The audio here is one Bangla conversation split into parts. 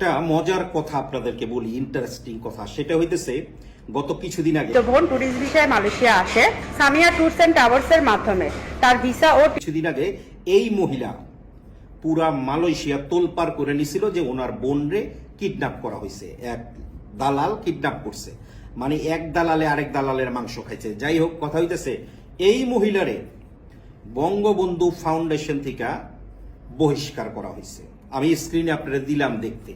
একটা মজার কথা আপনাদেরকে বলি ইন্টারেস্টিং কথা। সেটা হইতেছে গত কিছুদিন আগে বোন ট্যুরিস্ট ভিসায় মালয়েশিয়া আসে সামিয়া ট্যুরস অ্যান্ড ট্রাভেলস এর মাধ্যমে তার ভিসা ও কিছুদিন আগে এই মহিলা পুরা মালয়েশিয়া তোলপার করে নিছিল যে ওনার বোনরে কিডন্যাপ করা হয়েছে এক দালাল কিডন্যাপ করছে। মানে এক দালালে আরেক দালালের মাংস খাইছে। যাই হোক কথা হইতেছে এই মহিলারে বঙ্গবন্ধু ফাউন্ডেশন থেকে বহিষ্কার করা হয়েছে আমি স্ক্রিনে আপনারা দিলাম দেখতে।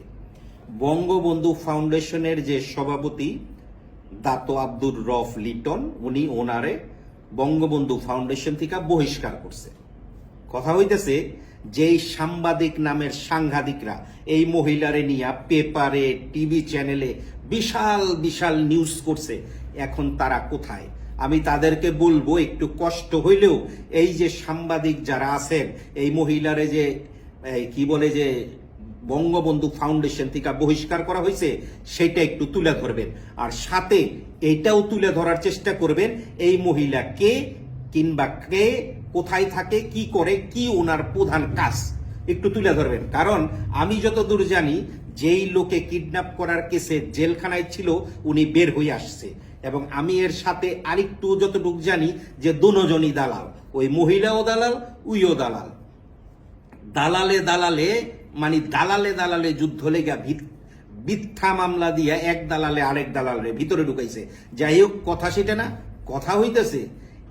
বঙ্গবন্ধু ফাউন্ডেশনের যে সভাপতি দাতো আব্দুর রফ লিটন, উনি ওনারে বঙ্গবন্ধু ফাউন্ডেশন থেকে বহিষ্কার করছে। কথা হইতেছে, যেই সাংবাদিক নামের সাংঘাতিকরা এই মহিলারে নিয়ে পেপারে, টিভি চ্যানেলে বিশাল বিশাল নিউজ করছে, এখন তারা কোথায়? আমি তাদেরকে বলব, একটু কষ্ট হইলেও এই যে সাংবাদিক যারা আছেন, এই মহিলারে যে কি বলে যে বঙ্গবন্ধু ফাউন্ডেশন থেকে বহিষ্কার করা হয়েছে, সেটা একটু তুলে ধরবেন। আর সাথে এটাও তুলে ধরার চেষ্টা করবেন, এই মহিলা কে কিংবা কে কোথায় থাকে, কি করে, কি ওনার প্রধান কাজ, একটু তুলে ধরবেন। কারণ আমি যতদূর জানি, যেই লোকে কিডন্যাপ করার কেসে জেলখানায় ছিল, উনি বের হয়ে আসছে। এবং আমি এর সাথে আরেকটু যতটুকু জানি, যে দুজনই দালাল। ওই মহিলাও দালাল, উইও দালাল। দালালে দালালে মানে দালালে দালালে যুদ্ধ লেগা মিথ্যা মামলা দিয়া এক দালালে আরেক দালালে ভিতরে ঢুকাইছে। যাই হোক, কথা সেটা না, কথা হইতেছে,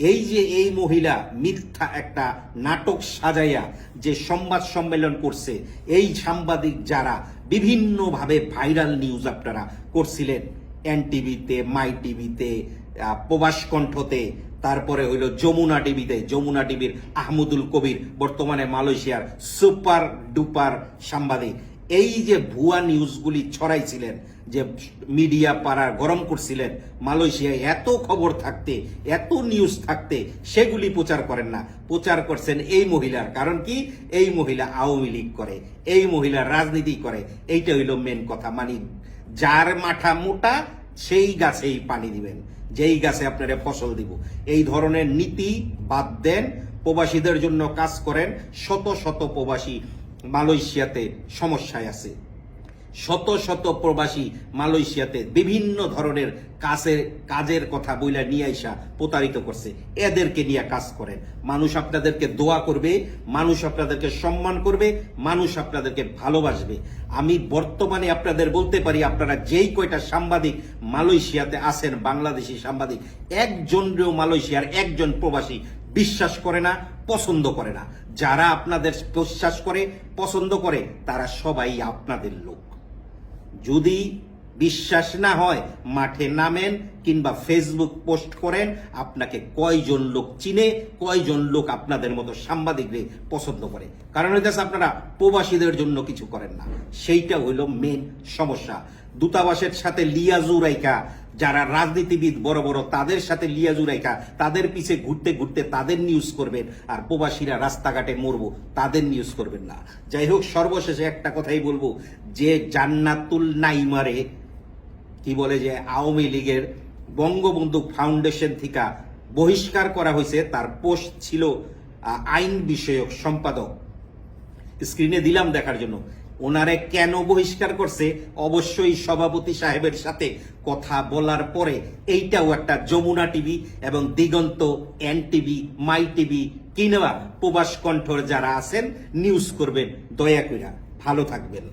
এই যে এই মহিলা মিথ্যা একটা নাটক সাজাইয়া যে সংবাদ সম্মেলন করছে, এই সাংবাদিক যারা বিভিন্নভাবে ভাইরাল নিউজ আপনারা করছিলেন এন টিভিতে মাই টিভিতে প্রবাস কণ্ঠতে তারপরে হইল যমুনা টিভিতে, যমুনা টিভির আহমদুল কবির, বর্তমানে মালয়েশিয়ার সুপার ডুপার সাংবাদিক। এই যে ভুয়া নিউজগুলি ছড়াইছিলেন, যে মিডিয়া পাড়ার গরম করছিলেন, মালয়েশিয়ায় এত খবর থাকতে, এত নিউজ থাকতে, সেগুলি প্রচার করেন না। প্রচার করছেন এই মহিলার, কারণ কি? এই মহিলা আওয়ামী লীগ করে, এই মহিলা রাজনীতি করে, এইটা হইল মেন কথা। মানে যার মাথা মোটা, সেই গাছেই পানি দিবেন। যেই গাছে আপনারা ফসল দিব। এই ধরনের নীতি বাদ দেন, প্রবাসীদের জন্য কাজ করেন। শত শত প্রবাসী মালয়েশিয়াতে সমস্যায় আছে। শত শত প্রবাসী মালয়েশিয়াতে বিভিন্ন ধরনের কাজের কাজের কথা বইলা নিয়ে আইসা প্রতারিত করছে। এদেরকে নিয়ে কাজ করেন। মানুষ আপনাদেরকে দোয়া করবে, মানুষ আপনাদেরকে সম্মান করবে, মানুষ আপনাদেরকে ভালোবাসবে। আমি বর্তমানে আপনাদের বলতে পারি, আপনারা যেই কয়টা সাংবাদিক মালয়েশিয়াতে আছেন, বাংলাদেশি সাংবাদিক একজনও মালয়েশিয়ার একজন প্রবাসী বিশ্বাস করে না, পছন্দ করে না। যারা আপনাদের বিশ্বাস করে, পছন্দ করে, তারা সবাই আপনাদের লোক। যদি বিশ্বাস না হয়, মাঠে নামেন কিংবা ফেসবুক পোস্ট করেন, আপনাকে কয়জন লোক চিনে, কয়জন লোক আপনাদের মতো সাংবাদিকদের পছন্দ করে। কারণ হইতেছে আপনারা প্রবাসীদের জন্য কিছু করেন না। সেইটা হইল মেন সমস্যা। দূতাবাসের সাথে লিয়াজু রাইকা যারা রাজনীতিবিদ বড় বড়, তাদের সাথে লিয়াজু রাইকা তাদের পিছে ঘুরতে ঘুরতে তাদের নিউজ করবেন, আর প্রবাসীরা রাস্তাঘাটে মরবো, তাদের নিউজ করবেন না। যাই হোক, সর্বশেষে একটা কথাই বলব, যে জান্নাতুল নাইমারে, কি বলে যে আওয়ামী লীগের বঙ্গবন্ধু ফাউন্ডেশন থেকে বহিষ্কার করা হয়েছে, তার পোস্ট ছিল আইন বিষয়ক সম্পাদক। স্ক্রিনে দিলাম দেখার জন্য। ওনারে কেন বহিষ্কার করছে? অবশ্যই সভাপতি সাহেবের সাথে কথা বলার পরে এইটাও একটা যমুনা টিভি এবং Diganta N TV, my TV, কিংবা প্রবাস কণ্ঠর যারা আছেন নিউজ করবেন। দয়া কইরা ভালো থাকবেন।